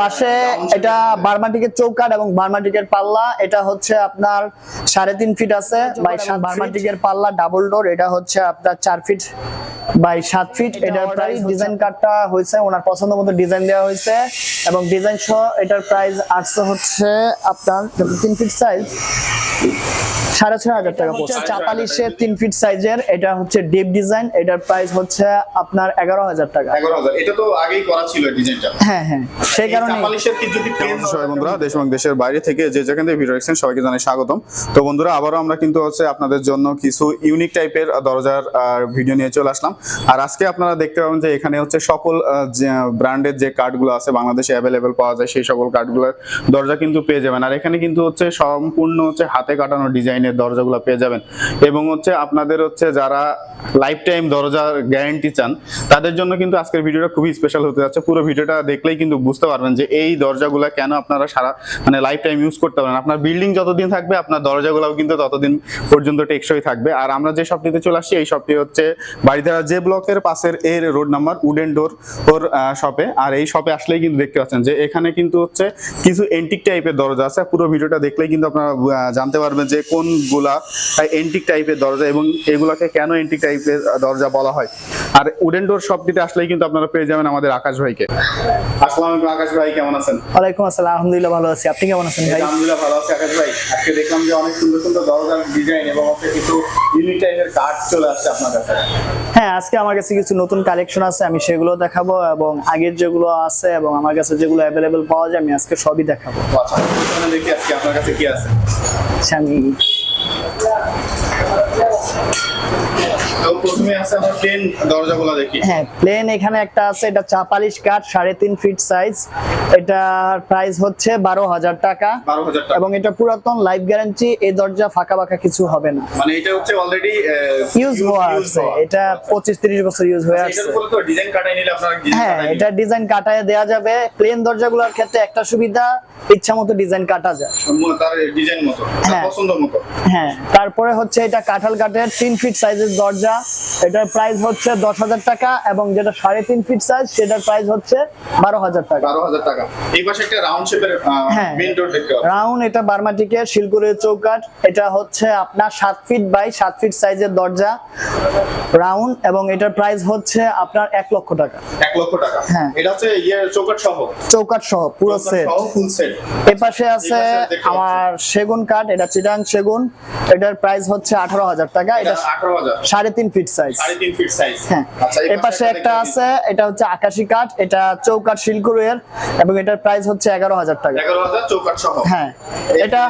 পাশে এটা বার্মাটিকের চৌকাট এবং বার্মাটিকের পাল্লা। এটা হচ্ছে আপনার সাড়ে তিন ফিট আছে বাই সাত বার্মাটিকের পাল্লা ডাবল ডোর এটা হচ্ছে আপনার চার ফিট বাই সাত ফিট এটার প্রাইস ডিজাইন কাটটা হয়েছে ওনার পছন্দ মতো ডিজাইন দেওয়া হয়েছে এবং ডিজাইন সহ এটার প্রাইস আসছে হচ্ছে আপনার তিন ফিট সাইজ সাড়ে ছয় হাজার টাকা পড়ছে। চাপালিশের তিন ফিট সাইজের এটা হচ্ছে ডিপ ডিজাইন এটার প্রাইস হচ্ছে আপনার এগারো হাজার টাকা। এগারো হাজার। এটা তো আগেই করা ছিল ডিজাইনটা। হ্যাঁ হ্যাঁ সেই কারণে চাপালিশের কি যদি সবাই বন্ধুরা? দেশ এবং দেশের বাইরে থেকে যে যেখান থেকে ভিডিও দেখছেন সবাইকে জানাই স্বাগতম। তো বন্ধুরা আবারও আমরা কিন্তু হচ্ছে আপনাদের জন্য কিছু ইউনিক টাইপের দরজার ভিডিও নিয়ে চলে আসলাম। আর আজকে আপনারা দেখতে পাবেন যে এখানে হচ্ছে সকল ব্র্যান্ডের যে কার্ডগুলো আছে বাংলাদেশে অ্যাভেলেবেল পাওয়া যায় সেই সকল কার্ডগুলোর দরজা কিন্তু পেয়ে যাবেন। আর এখানে কিন্তু হচ্ছে সম্পূর্ণ হচ্ছে হাতে কাটানো ডিজাইনের দরজাগুলো পেয়ে যাবেন। এবং হচ্ছে আপনাদের হচ্ছে যারা লাইফ টাইম দরজার গ্যারান্টি চান, তাদের জন্য কিন্তু আজকের ভিডিওটা খুবই স্পেশাল হতে যাচ্ছে। পুরো ভিডিওটা দেখলেই কিন্তু বুঝতে পারবেন যে এই দরজাগুলো কেন আপনারা সারা মানে লাইফ টাইম ইউজ করতে পারেন আপনার বিল্ডিং যতদিন থাকবে, আপনার দরজাগুলোও কিন্তু ততদিন পর্যন্ত টেকসই থাকবে। আর আমরা যে শপটিতে চলে আসছি, এই শপটি হচ্ছে বাড়িধারা যে ব্লকের পাশের এর রোড নাম্বার উডেন ডোর ওর শপে আর এই শপে আসলেই কিন্তু দেখতে পাচ্ছেন যে এখানে কিন্তু হচ্ছে কিছু এন্টিক টাইপের দরজা আছে। পুরো ভিডিওটা দেখলেই কিন্তু আপনারা জানতে পারবেন যে কোনগুলা এন্টিক টাইপের দরজা এবং এগুলাকে কেন এন্টিক টাইপের দরজা বলা হয়? আর উডেন ডোর শপটিতে আসলেই কিন্তু আপনারা পেয়ে যাবেন আমাদের আকাশ ভাইকে। আসসালামু আলাইকুম আকাশ ভাই কেমন আছেন? ওয়ালাইকুম আসসালাম আলহামদুলিল্লাহ ভালো আছি। আপনি কেমন আছেন ভাই? আলহামদুলিল্লাহ ভালো আছি আকাশ ভাই। আজকে দেখলাম যে অনেক সুন্দর সুন্দর দরজার ডিজাইন এবং কিছু ইউনিক টাইপের চলে আসছে আপনার কাছে। হ্যাঁ আজকে আমার কাছে কিছু নতুন কালেকশন আছে আমি সেগুলো দেখাবো এবং আগের যেগুলো আছে এবং আমার কাছে যেগুলো অ্যাভেলেবেল পাওয়া যায় আমি আজকে সবই দেখাবো। আচ্ছা দেখি আজকে আপনার কাছে কি আছে। আমি তো প্রথমে আছে আমার প্লেন দরজাগুলো দেখি। হ্যাঁ প্লেন এখানে একটা আছে এটা চাপালিশ কাঠ সাড়ে তিন ফিট সাইজ এটার প্রাইস হচ্ছে বারো হাজার টাকা। এবং এটা পুরাতন লাইফ গ্যারান্টি এই দরজা ফাঁকা ফাঁকা কিছু হবে না। মানে এটা হচ্ছে অলরেডি ইউজ হওয়া আছে। এটা পঁচিশ তিরিশ বছর ইউজ হয়ে আছে। আপনার design হ্যাঁ এটা ডিজাইন কাটায় দেয়া যাবে। প্লেন দরজাগুলোর ক্ষেত্রে একটা সুবিধা ইচ্ছা মতো ডিজাইন কাটা যায়। তার ডিজাইন মতো হ্যাঁ। পছন্দ মতো। হ্যাঁ তারপরে হচ্ছে এটা কাঁঠাল কাঠের তিন ফিট সাইজের দরজা। এটার প্রাইস হচ্ছে দশ হাজার টাকা এবং যেটা সাড়ে তিন ফিট সাইজ সেটার প্রাইস হচ্ছে বারো হাজার টাকা। বারো হাজার টাকা। এই পাশে একটা রাউন্ড শেপের হ্যাঁ। মেইন ডোর দেখতে পাবেন রাউন্ড এটা বার্মাটিকের শিলকুড়ির চৌকাঠ। এটা হচ্ছে আপনার সাত ফিট বাই সাত ফিট সাইজের দরজা। রাউন্ড এবং এটার প্রাইস হচ্ছে আপনার এক লক্ষ টাকা। এক লক্ষ টাকা। হ্যাঁ। এটা হচ্ছে ইয়ে চৌকাট সহ। চৌকাঠ সহ পুরো সেট ফুল সেট এ পাশে আছে আমার সেগুন কাঠ এটা চিটাং সেগুন। এটার প্রাইস হচ্ছে আঠারো হাজার টাকা। এটা সাড়ে তিন ফিট সাইজ তিন ফিট সাইজ হ্যাঁ। আচ্ছা এর পাশে একটা আছে এটা হচ্ছে আকাশি কাঠ এটা চৌকাঠ শিলকুড়ের এবং এটার প্রাইস হচ্ছে এগারো হাজার টাকা। চৌকাট হ্যাঁ। এটা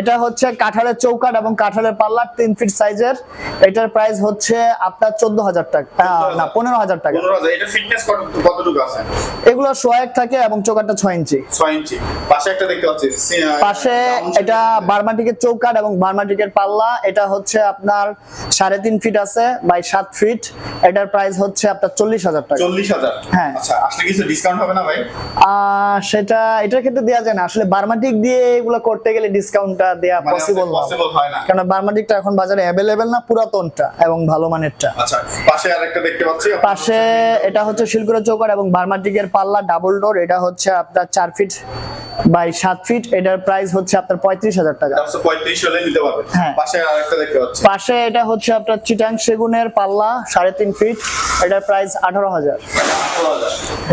এটা হচ্ছে কাঠালের চৌকাঠ এবং কাঠালের পাল্লা তিন ফিট সাইজের এটার প্রাইস হচ্ছে আপনার চোদ্দ হাজার টাকা না পনেরো হাজার টাকা। এগুলো সোয়াক থাকে এবং চৌকাঠটা ছয় ইঞ্চি। ছয় ইঞ্চি। পাশে একটা দেখতে পাচ্ছি। পাশে এটা বার্মাটিকের চৌকাঠ এবং বার্মাটিকের পাল্লা। এটা হচ্ছে আপনার সাড়ে তিন ফিট আছে বাই সাত ফিট এটার প্রাইস হচ্ছে আপনার চল্লিশ হাজার টাকা। চল্লিশ হাজার। হ্যাঁ। আচ্ছা আসলে কিছু ডিসকাউন্ট হবে না ভাই? সেটা এটার ক্ষেত্রে দেওয়া যায় না। আসলে বার্মাটিক দিয়ে এগুলো করতে গেলে ডিসকাউন্টটা দেওয়া পসিবল না। পসিবল হয় না। কারণ বার্মাটিকটা এখন বাজারে অ্যাভেলেবেল না পুরাতনটা এবং ভালো মানেরটা। আচ্ছা পাশে আরেকটা দেখতে পাচ্ছি। পাশে এটা হচ্ছে শিলকুড়া চৌকাঠ এবং বার্মাটিকের পাল্লা ডাবল ডোর এটা হচ্ছে আপনার চার ফিট বাই সাত ফিট এটার প্রাইস হচ্ছে আপনার পঁয়ত্রিশ হাজার টাকা। পঁয়ত্রিশ হলে নিতে হ্যাঁ। পাশে আরেকটা দেখতে পাচ্ছি। পাশে এটা হচ্ছে আপনার চিটাং সেগুনের পাল্লা সাড়ে তিন ফিট এটার প্রাইস আঠারো হাজার।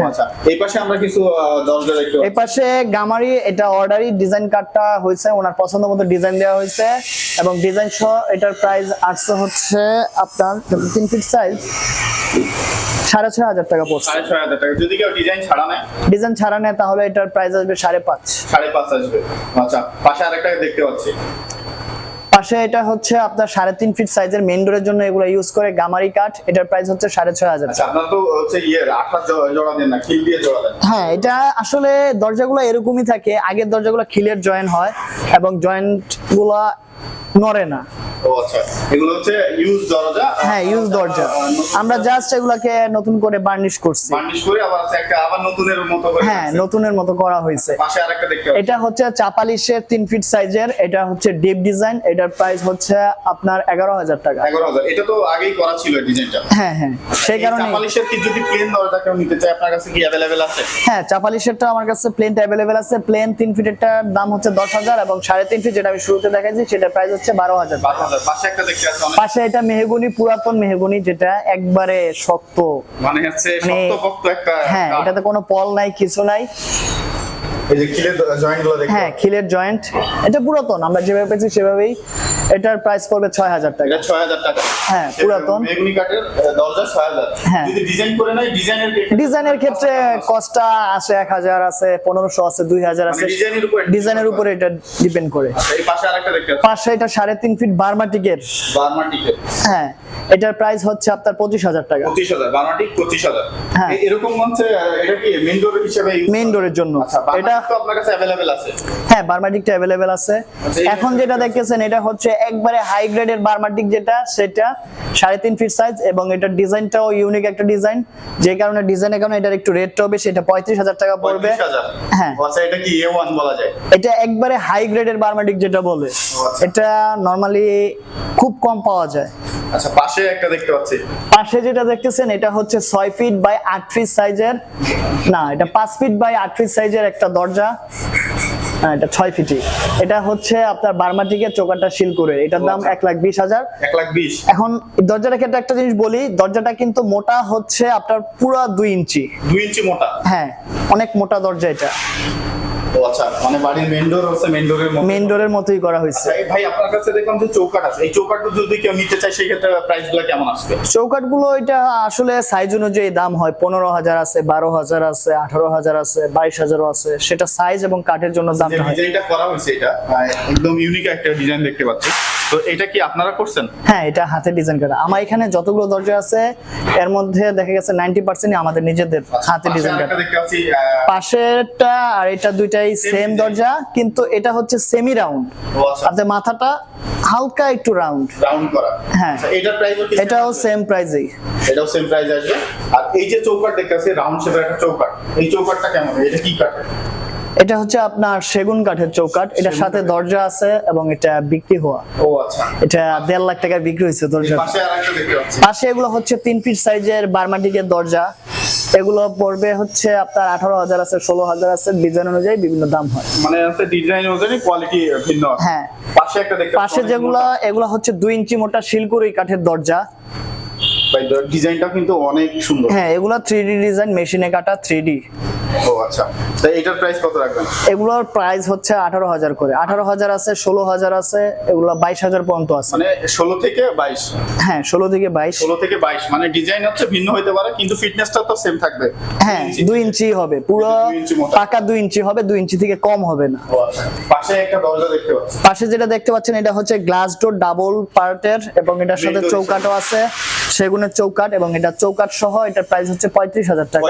আচ্ছা এই পাশে আমরা কিছু এই পাশে গামারি এটা অর্ডারি ডিজাইন কার্ডটা হয়েছে ওনার পছন্দ মতো ডিজাইন দেওয়া হয়েছে এবং ডিজাইন সহ এটার প্রাইস আসছে হচ্ছে আপনার তিন ফিট সাইজ সাড়ে ছয় হাজার টাকা পড়ছে সাড়ে ছয় হাজার টাকা। যদি কেউ ডিজাইন ছাড়া নেয়? ডিজাইন ছাড়া নেয় তাহলে এটার প্রাইস আসবে সাড়ে পাঁচ। সাড়ে পাঁচ আসবে। আচ্ছা পাশে আরেকটা দেখতে পাচ্ছি। পাশে এটা হচ্ছে আপনার সাড়ে তিন ফিট সাইজের মেন ডোরের জন্য এগুলো ইউজ করে গামারি কাঠ এটার প্রাইস হচ্ছে সাড়ে ছয় হাজার। আচ্ছা হ্যাঁ এটা আসলে দরজাগুলো এরকমই থাকে। আগের দরজাগুলো খিলের জয়েন হয় এবং জয়েন্টগুলা নড়ে না। আচ্ছা হ্যাঁ ইউজ দরজা। আমরা জাস্ট এগুলাকে নতুন করে বার্নিশ করছি। হ্যাঁ নতুনের মতো করা হয়েছে। এটা হচ্ছে চাপালিশের তিন ফিট সাইজের এটা হচ্ছে ডিপ ডিজাইন এটার প্রাইস হচ্ছে আপনার এগারো হাজার টাকা। এটা তো আগেই করা ছিল ডিজাইনটা হ্যাঁ হ্যাঁ সেই কারণে চাপালিশের কি যদি প্লেন দরজা কেউ নিতে চায় আপনার কাছে কি অ্যাভেলেবেল আছে? হ্যাঁ চাপালিশেরটা আমার কাছে প্লেন অ্যাভেলেবেল আছে। প্লেন তিন ফিটেরটার দাম হচ্ছে দশ হাজার এবং সাড়ে তিন ফিট যেটা আমি শুরুতে দেখাইছি সেটার প্রাইস হচ্ছে বারো হাজার পাশে এটা মেহগুনি পুরাতন মেহগুনি যেটা একবারে শক্ত। মানে হচ্ছে মানে- হ্যাঁ এটাতে কোনো পল নাই কিছু নাই। এই যে খিলের হ্যাঁ খিলের জয়েন্ট এটা পুরাতন আমরা যেভাবে পেয়েছি সেভাবেই। এটার প্রাইস পড়বে টাকা। টাকা। হ্যাঁ, পুরাতন। কাঠের দরজা হ্যাঁ। যদি ডিজাইন করে নেয় ডিজাইনের ডিজাইনের ক্ষেত্রে কস্টটা এক হাজার আছে পনেরোশো আছে দুই হাজার আছে মানে ডিজাইনের উপরে ডিজাইনের উপরে এটা ডিপেন্ড করে। আচ্ছা, এই পাশে আরেকটা দেখতে পাশে এটা ফিট বার্মাটিকের। বার্মাটিকের। হ্যাঁ এটার প্রাইস হচ্ছে আপনার পঁচিশ হাজার টাকা। পঁচিশ হাজার বার্মাটিক পঁচিশ হাজার। হ্যাঁ। এরকম হচ্ছে এটা কি মেইন ডোর হিসেবে মেইন ডোরের জন্য। আচ্ছা এটা এটা তো আপনার কাছে অ্যাভেলেবেল আছে। হ্যাঁ বার্মাটিকটা আছে। আচ্ছা, এখন যেটা দেখতেছেন এটা হচ্ছে একবারে হাই গ্রেডের বার্মাটিক যেটা সেটা সাড়ে তিন ফিট সাইজ এবং এটার ডিজাইনটাও ইউনিক একটা ডিজাইন যে কারণে ডিজাইনের কারণে এটার একটু রেটটা হবে সেটা পঁয়ত্রিশ হাজার টাকা পড়বে। হ্যাঁ। আচ্ছা এটা কি বলা যায়? এটা একবারে হাই গ্রেডের বার্মাটিক যেটা বলে। আচ্ছা। এটা নর্মালি খুব কম পাওয়া যায়। আচ্ছা পাশে একটা দেখতে পাচ্ছি। পাশে যেটা দেখতেছেন এটা হচ্ছে ছয় ফিট বাই আট ফিট সাইজের না এটা পাঁচ ফিট বাই আট ফিট সাইজের একটা দরজা। এটা ছয় ফিটই এটা হচ্ছে আপনার বার্মাটিকের চোকাটা শিল করে। এটার দাম এক লাখ বিশ হাজার। এক লাখ বিশ। এখন এই দরজাটার ক্ষেত্রে একটা জিনিস বলি দরজাটা কিন্তু মোটা হচ্ছে আপনার পুরো দুই ইঞ্চি। দুই ইঞ্চি মোটা। হ্যাঁ অনেক মোটা দরজা এটা। ও আচ্ছা মানে বাড়ির মেন ডোর হচ্ছে মেন ডোরের মতো মেইন ডোরের মতোই করা হয়েছে। আচ্ছা, ভাই আপনার কাছে দেখলাম যে চৌকাট আছে। এই চৌকাট যদি কেউ নিতে চায় সেই ক্ষেত্রে প্রাইসগুলো কেমন আসবে? চৌকাটগুলো এটা আসলে সাইজ অনুযায়ী দাম হয়। পনেরো হাজার আছে বারো হাজার আছে আঠারো হাজার আছে বাইশ হাজারও আছে। সেটা সাইজ এবং কাঠের জন্য দামটা হয়। ডিজাইনটা করা হয়েছে এটা একদম ইউনিক একটা ডিজাইন দেখতে পাচ্ছি। তো এটা কি আপনারা করছেন? হ্যাঁ এটা হাতে ডিজাইন করা। আমার এখানে যতগুলো দরজা আছে এর মধ্যে দেখা গেছে নাইনটি পার্সেন্ট আমাদের নিজেদের হাতে ডিজাইন করা। পাশেরটা আর এটা দুইটাই সেম দরজা কিন্তু এটা হচ্ছে সেমি রাউন্ড আচ্ছা। মাথাটা হালকা একটু রাউন্ড রাউন্ড করা। হ্যাঁ। আচ্ছা, এটার প্রাইস এটাও সেম প্রাইজেই এটাও সেম প্রাইস আসবে। আর এই যে চৌকাট দেখতে রাউন্ড শেপের একটা চৌকাট এই চৌকাটটা কেমন? এটা কি কাঠের? এটা হচ্ছে আপনার সেগুন কাঠের চৌকাট এটার সাথে দরজা আছে এবং এটা বিক্রি হওয়া। ও আচ্ছা। এটা দেড় লাখ টাকায় বিক্রি হয়েছে দরজা। পাশে আরেকটা দেখতে পাচ্ছি। পাশে এগুলো হচ্ছে তিন ফিট সাইজের বার্মাটিকের দরজা। এগুলো পড়বে হচ্ছে আপনার আঠারো হাজার আছে ষোলো হাজার আছে ডিজাইন অনুযায়ী বিভিন্ন দাম হয়। মানে আছে ডিজাইন অনুযায়ী কোয়ালিটি ভিন্ন। হ্যাঁ। পাশে একটা দেখতে পাশে যেগুলো এগুলো হচ্ছে দুই ইঞ্চি মোটা শিলকুড়ি কাঠের দরজা। ডিজাইনটা কিন্তু অনেক সুন্দর। হ্যাঁ এগুলো থ্রি ডি ডিজাইন মেশিনে কাটা থ্রি ডি ও আচ্ছা। তো এটার প্রাইস কত রাখবেন? এগুলোর প্রাইস হচ্ছে আঠারো হাজার করে। আঠারো হাজার আছে ষোলো হাজার আছে এগুলো বাইশ হাজার পর্যন্ত আছে। মানে ষোলো থেকে বাইশ। হ্যাঁ ষোলো থেকে বাইশ। ষোলো থেকে বাইশ। মানে ডিজাইন হচ্ছে ভিন্ন হতে পারে কিন্তু ফিটনেসটা তো সেম থাকবে। হ্যাঁ ইঞ্চি। দুই ইঞ্চি হবে। পুরো দুই পাকা দুই ইঞ্চি হবে দুই ইঞ্চি থেকে কম হবে না। আচ্ছা। পাশে একটা দরজা দেখতে পাচ্ছি। পাশে যেটা দেখতে পাচ্ছেন এটা হচ্ছে গ্লাস ডোর ডাবল পার্টের এবং এটার সাথে চৌকাটও আছে। সেগুনের চৌকাট এবং এটা চৌকাট সহ এটার প্রাইস হচ্ছে পঁয়ত্রিশ হাজার টাকা।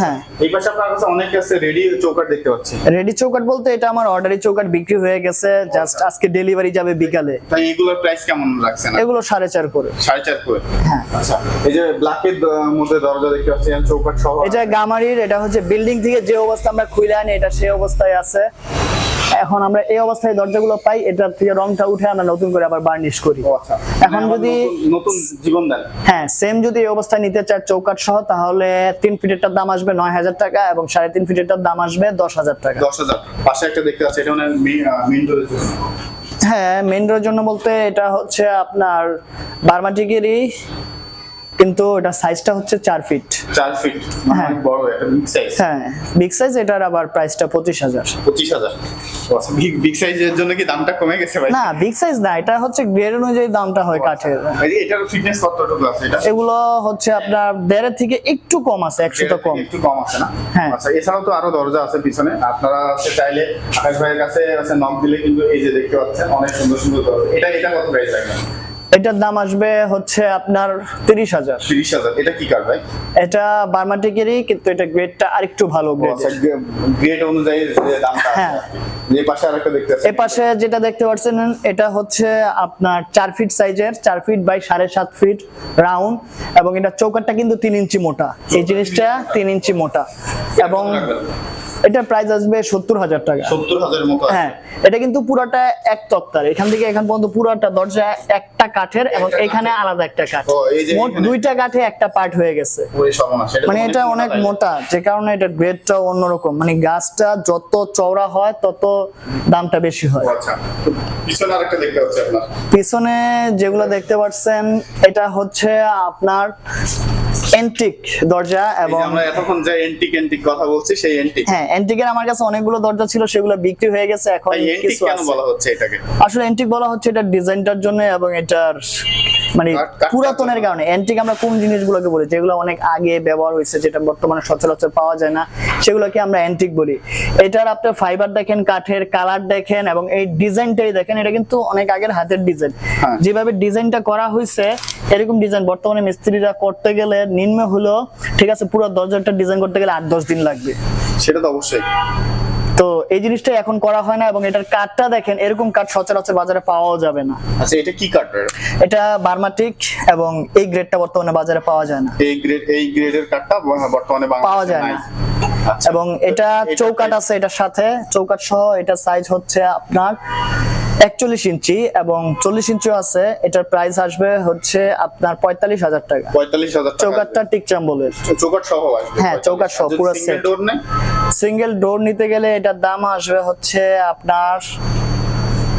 হ্যাঁ। এই পাশে আপনার কাছে অনেক আছে রেডি চৌকাট দেখতে পাচ্ছি। রেডি চৌকাট বলতে এটা আমার অর্ডারি চৌকাট বিক্রি হয়ে গেছে জাস্ট আজকে ডেলিভারি যাবে বিকালে। তাই এগুলোর প্রাইস কেমন লাগছে না? এগুলো সাড়ে চার করে। সাড়ে চার করে? হ্যাঁ। আচ্ছা এই যে ব্ল্যাকের মধ্যে দরজা দেখতে পাচ্ছি আর চৌকাট সহ এটা গামারির এটা হচ্ছে বিল্ডিং থেকে যে অবস্থা আমরা খুলে আনি এটা সেই অবস্থায় আছে। এখন আমরা এই অবস্থায় দরজাগুলো পাই এটা থেকে রংটা উঠে আমরা নতুন করে আবার বার্নিশ করি। আচ্ছা। এখন মানে যদি- নতুন- জীবন দেন। হ্যাঁ সেম যদি এই অবস্থায় নিতে চায় চৌকাট সহ তাহলে তিন ফিটেরটার দাম আসবে নয় হাজার টাকা এবং সাড়ে তিন ফিটেরটার দাম আসবে দশ হাজার টাকা। দশ হাজার। পাশে একটা দেখতে পাচ্ছি এটা মানে মেইন ডোরের জন্য। হ্যাঁ মেন ডোরের জন্য বলতে এটা হচ্ছে আপনার বার্মাটিকেরই কিন্তু এটা সাইজটা হচ্ছে চার ফিট চার ফিট হ্যাঁ। অনেক বড় একটা বিগ সাইজ হ্যাঁ বিগ সাইজ এটার আবার প্রাইসটা পঁচিশ হাজার। পঁচিশ হাজার। বিগ সাইজের জন্য কি দামটা কমে গেছে ভাই? না বিগ সাইজ না এটা হচ্ছে গ্রেড অনুযায়ী দামটা হয় কাঠের। এটার ফিটনেস কতটুকু আছে এটা? এগুলো হচ্ছে আপনার দেড়ের থেকে একটু কম আছে একশোটা কম। একটু কম আছে না? হ্যাঁ। আচ্ছা এছাড়াও তো আরও দরজা আছে পিছনে। আপনারা চাইলে আকাশ ভাইয়ের কাছে নক দিলে কিন্তু এই যে দেখতে পাচ্ছেন অনেক সুন্দর সুন্দর দরজা। এটা এটা কত প্রাইস রাখবেন? এটার দাম আসবে হচ্ছে আপনার তিরিশ হাজার। তিরিশ হাজার। এটা কি কার ভাই? এটা বার্মাটিকেরই কিন্তু এটা গ্রেডটা আরেকটু ভালো গ্রেড গ্রেড অনুযায়ী দামটা হ্যাঁ। পাচ্ছি এ পাশে যেটা দেখতে পাচ্ছেন এটা হচ্ছে আপনার চার ফিট সাইজের চার ফিট বাই সাড়ে সাত ফিট রাউন্ড এবং এটা চৌকাটটা কিন্তু তিন ইঞ্চি মোটা। এই জিনিসটা তিন ইঞ্চি মোটা। এবং এটা প্রাইস আসবে সত্তর হাজার টাকা। সত্তর হাজারের মতো হ্যাঁ এটা কিন্তু পুরোটা এক তক্তার। এখান থেকে এখান পর্যন্ত পুরোটা দরজা একটা কাঠের এবং এখানে আলাদা একটা কাঠ। মোট দুইটা কাঠে একটা পার্ট হয়ে গেছে। মানে এটা অনেক মোটা যে কারণে এটা গ্রেডটা অন্যরকম। মানে গাছটা যত চওড়া হয় তত দামটা বেশি হয়। আচ্ছা। পিছনে যেগুলো দেখতে পাচ্ছেন এটা হচ্ছে আপনার এন্টিক দরজা এবং আমরা এতক্ষণ যে এন্টিক এন্টিক কথা বলছি সেই এন্টিক হ্যাঁ এন্টিকের আমার কাছে অনেকগুলো দরজা ছিল সেগুলো বিক্রি হয়ে গেছে এখন এন্টিক কিছু কেন বলা হচ্ছে এটাকে? আসলে এন্টিক বলা হচ্ছে এটা ডিজাইনটার জন্য এবং এটার মানে পুরাতনের কারণে। এন্টিক আমরা কোন জিনিসগুলোকে বলি? যেগুলো অনেক আগে ব্যবহার হয়েছে যেটা বর্তমানে সচরাচর পাওয়া যায় না সেগুলোকে আমরা এন্টিক বলি। এটার আপনার ফাইবার দেখেন কাঠের কালার দেখেন এবং এই ডিজাইনটাই দেখেন এটা কিন্তু অনেক আগের হাতের ডিজাইন হ্যাঁ। যেভাবে ডিজাইনটা করা হয়েছে এরকম ডিজাইন বর্তমানে মিস্ত্রিরা করতে গেলে নিম্ন হলো ঠিক আছে পুরো দরজাটা ডিজাইন করতে গেলে আট দশ দিন লাগবে। সেটা তো অবশ্যই। তো এই জিনিসটা এখন করা হয় না এবং এটার কাঠটা দেখেন এরকম কাঠ সচরাচর বাজারে পাওয়া যাবে না আচ্ছা এটা কি কাঠ এটা বার্মাটিক এবং এই গ্রেডটা বর্তমানে বাজারে পাওয়া যায় না এই গ্রেড এই গ্রেডের কাঠটা বর্তমানে পাওয়া যায় না। আচ্ছা। এবং এটা এটা চৌকাট আছে এটার সাথে চৌকাট সহ এটা সাইজ হচ্ছে আপনার একচল্লিশ ইঞ্চি এবং চল্লিশ ইঞ্চিও আছে। এটার প্রাইস আসবে হচ্ছে আপনার পঁয়তাল্লিশ হাজার টাকা। পঁয়তাল্লিশ হাজার চৌকাটটা টিকচাম বলে আসবে। চৌকাঠ সহ হ্যাঁ, 45 চৌকাঠ সহ, পুরো নেয়? সিঙ্গেল ডোর নিতে গেলে এটার দাম আসবে হচ্ছে আপনার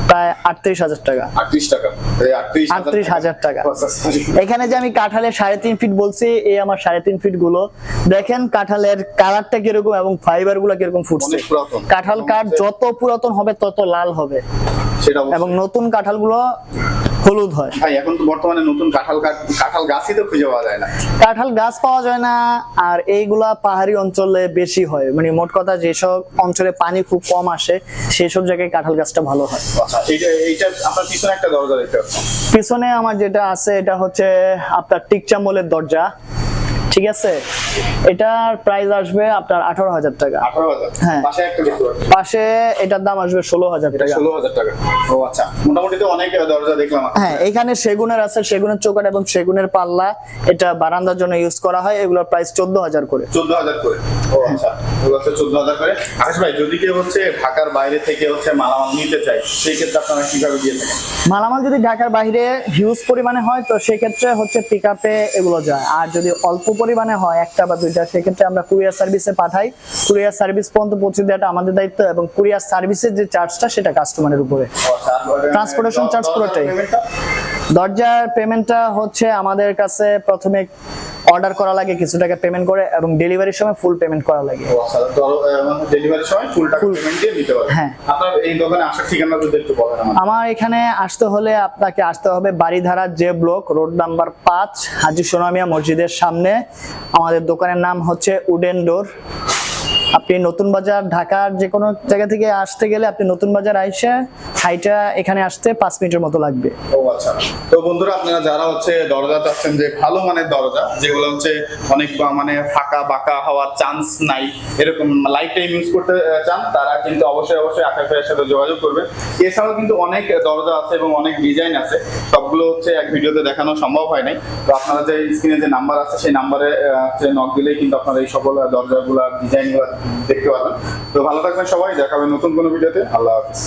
প্রায় আটত্রিশ হাজার টাকা। আটত্রিশ টাকা। এই আটত্রিশ আটত্রিশ হাজার টাকা। আচ্ছা, এখানে যে আমি কাঁঠালের সাড়ে তিন ফিট বলছি এই আমার সাড়ে তিন ফিটগুলো। দেখেন কাঁঠালের কালারটা কীরকম এবং ফাইবারগুলো কীরকম ফুটছে। কাঁঠাল কাঠ যত পুরাতন হবে তত লাল হবে। সেটা এবং নতুন কাঁঠালগুলো হলুদ হয়। ভাই এখন তো বর্তমানে নতুন কাঁঠাল কাঁঠাল গাছই তো খুঁজে পাওয়া যায় না। কাঁঠাল গাছ পাওয়া যায় না আর এইগুলা পাহাড়ি অঞ্চলে বেশি হয়। মানে মোট কথা যেসব অঞ্চলে পানি খুব কম আসে সেই সব জায়গায় কাঁঠাল গাছটা ভালো হয়। আচ্ছা এইটা এইটা আপনার পিছনে একটা দরজা দেখতে পিছনে আমার যেটা আছে এটা হচ্ছে আপনার টিকচাম্বলের দরজা। ঠিক আছে? এটার প্রাইস আসবে আপনার আঠারো হাজার টাকা। হ্যাঁ। পাশে এটার দাম আসবে ষোলো হাজার টাকা। ষোলো হাজার টাকা। ও আচ্ছা মোটামুটি তো অনেক দরজা দেখলাম। হ্যাঁ এখানে সেগুনের আছে সেগুনের চৌকাট এবং সেগুনের পাল্লা। এটা বারান্দার জন্য ইউজ করা হয় এগুলোর প্রাইস চোদ্দ হাজার করে। চোদ্দ হাজার করে। ও আচ্ছা চোদ্দ হাজার করে। আকাশ ভাই যদি কেউ হচ্ছে ঢাকার বাইরে থেকে হচ্ছে মালামাল নিতে চায় সেই ক্ষেত্রে আপনারা কীভাবে দিয়ে থাকেন? মালামাল যদি ঢাকার বাইরে হিউজ পরিমাণে হয় তো সেক্ষেত্রে হচ্ছে পিক আপে এগুলো যায়। আর যদি অল্প পরিমাণে হয় একটা বা দুইটা সেক্ষেত্রে আমরা কুরিয়ার সার্ভিসে পাঠাই কুরিয়ার সার্ভিস পর্যন্ত পৌঁছে দেওয়াটা আমাদের দায়িত্ব এবং কুরিয়ার সার্ভিসের যে চার্জটা সেটা কাস্টমারের উপরে ট্রান্সপোর্টেশন চার্জ পুরোটাই। দরজার পেমেন্টটা হচ্ছে আমাদের কাছে প্রথমে অর্ডার করা লাগে কিছু টাকা পেমেন্ট করে এবং ডেলিভারির সময় ফুল পেমেন্ট করা লাগে। ডেলিভারির সময় ফুল টাকা পেমেন্ট দিয়ে পারবেন। হ্যাঁ। আপনার এই দোকানে আসার ঠিকানা যদি একটু বলেন আমার এখানে আসতে হলে আপনাকে আসতে হবে বাড়িধারা যে ব্লক রোড নাম্বার পাঁচ হাজি সোনামিয়া মসজিদের সামনে। আমাদের দোকানের নাম হচ্ছে উডেন ডোর আপনি নতুন বাজার, ঢাকার যে কোনো জায়গা থেকে আসতে গেলে আপনি নতুন বাজার আইসে হাইটা এখানে আসতে পাঁচ মিনিটের মতো লাগবে। ও আচ্ছা। তো বন্ধুরা, আপনারা যারা হচ্ছে দরজা চাচ্ছেন যে ভালো মানের দরজা, যেগুলো হচ্ছে অনেক মানে ফাঁকা বাঁকা হওয়ার চান্স নাই, এরকম লাইফ টাইম ইউজ করতে চান, তারা কিন্তু অবশ্যই অবশ্যই আকাশ ভাইয়ের সাথে যোগাযোগ করবে। এছাড়াও কিন্তু অনেক দরজা আছে এবং অনেক ডিজাইন আছে, সবগুলো হচ্ছে এক ভিডিওতে দেখানো সম্ভব হয় নাই। তো আপনারা যে স্ক্রিনে যে নাম্বার আছে, সেই নাম্বারে নক দিলেই কিন্তু আপনারা এই সকল দরজাগুলা ডিজাইনগুলো দেখতে পারবেন। তো ভালো থাকবেন সবাই দেখাবেন নতুন কোনো ভিডিওতে। আল্লাহ হাফিজ।